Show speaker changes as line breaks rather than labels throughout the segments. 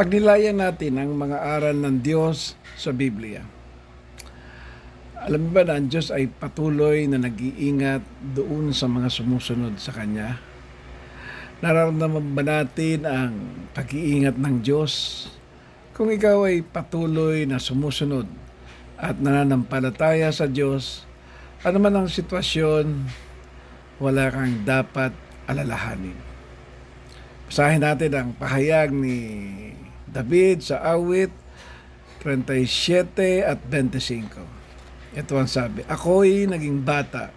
Pagnilayan natin ang mga aral ng Diyos sa Biblia. Alam ba na ang Diyos ay patuloy na nag-iingat doon sa mga sumusunod sa Kanya? Nararamdaman ba natin ang pag-iingat ng Diyos? Kung ikaw ay patuloy na sumusunod at nananampalataya sa Diyos, ano man ang sitwasyon, wala kang dapat alalahanin. Basahin natin ang pahayag ni David sa awit 37 at 25. Ito ang sabi, Ako'y naging bata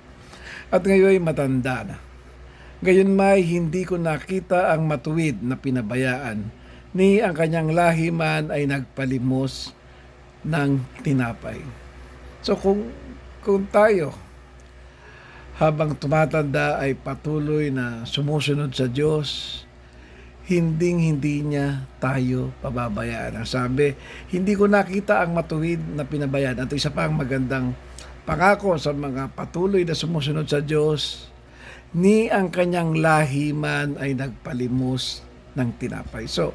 at ngayon matanda na. Gayon may hindi ko nakita ang matuwid na pinabayaan, ni ang kanyang lahi man ay nagpalimos ng tinapay. So kung, kung tayo habang tumatanda ay patuloy na sumusunod sa Diyos, hinding hindi niya tayo pababayaan. Ang sabi, hindi ko nakita ang matuwid na pinabayaan. At isa pa ang magandang pangako sa mga patuloy na sumusunod sa Diyos, ni ang kanyang lahi man ay nagpalimos ng tinapay. So,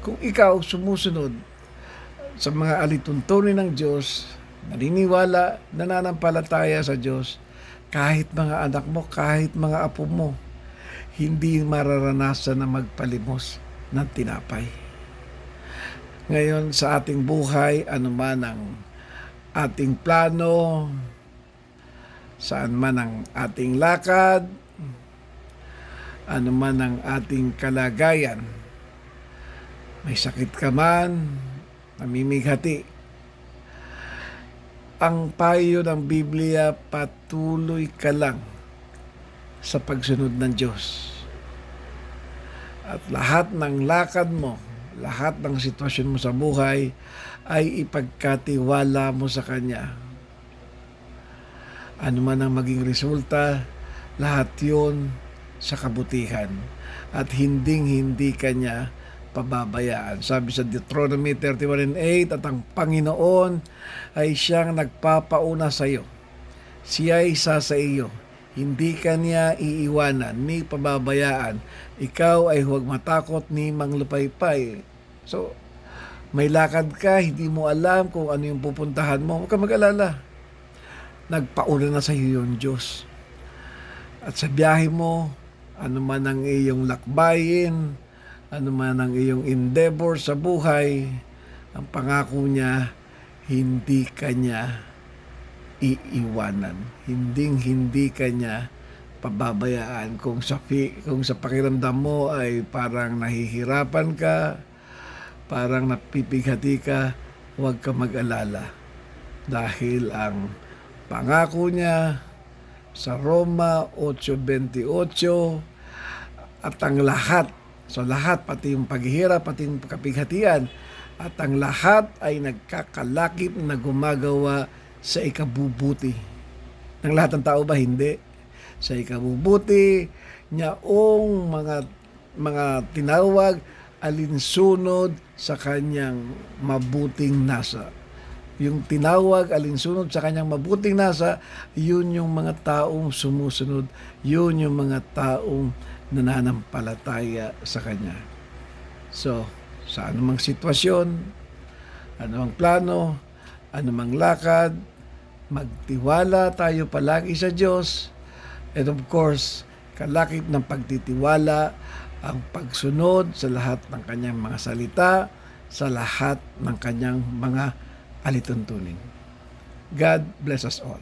kung ikaw sumusunod sa mga alituntunin ng Diyos, naniniwala, nananampalataya sa Diyos, kahit mga anak mo, kahit mga apo mo, hindi mararanasan na magpalimos ng tinapay. Ngayon sa ating buhay, ano man ang ating plano, saan man ang ating lakad, ano man ang ating kalagayan, may sakit ka man, namimighati, ang payo ng Biblia, patuloy ka lang sa pagsunod ng Diyos. At lahat ng lakad mo, lahat ng sitwasyon mo sa buhay ay ipagkatiwala mo sa Kanya. Ano man ang maging resulta, lahat yon sa kabutihan. At hinding-hindi Kanya pababayaan. Sabi sa Deuteronomy 31 and 8, at ang Panginoon ay siyang nagpapauna sa iyo. Siya ay isa sa iyo hindi ka niya iiwanan ni pababayaan. Ikaw ay huwag matakot ni manglupaypay. So, may lakad ka, hindi mo alam kung ano yung pupuntahan mo. Huwag ka mag-alala. Nagpauna na sa iyo yung Diyos. At sa biyahe mo, ano man ang iyong lakbayin, ano man ang iyong endeavor sa buhay, ang pangako niya, hindi ka niya iiwanan. Hinding hindi kanya pababayaan kung sa kung sa pakiramdam mo ay parang nahihirapan ka, parang napipighati ka, huwag ka mag-alala. Dahil ang pangako niya sa Roma 8.28 at ang lahat, so lahat, pati yung paghihirap, pati yung kapighatian, at ang lahat ay nagkakalakip na gumagawa sa ikabubuti. Ng lahat ng tao ba? Hindi. Sa ikabubuti niyaong mga mga tinawag alinsunod sa kanyang mabuting nasa. Yung tinawag alinsunod sa kanyang mabuting nasa, yun yung mga taong sumusunod, yun yung mga taong nananampalataya sa kanya. So, sa anumang sitwasyon, anumang plano, anumang lakad, magtiwala tayo palagi sa Diyos. And of course, kalakip ng pagtitiwala ang pagsunod sa lahat ng kanyang mga salita, sa lahat ng kanyang mga alituntunin. God bless us all.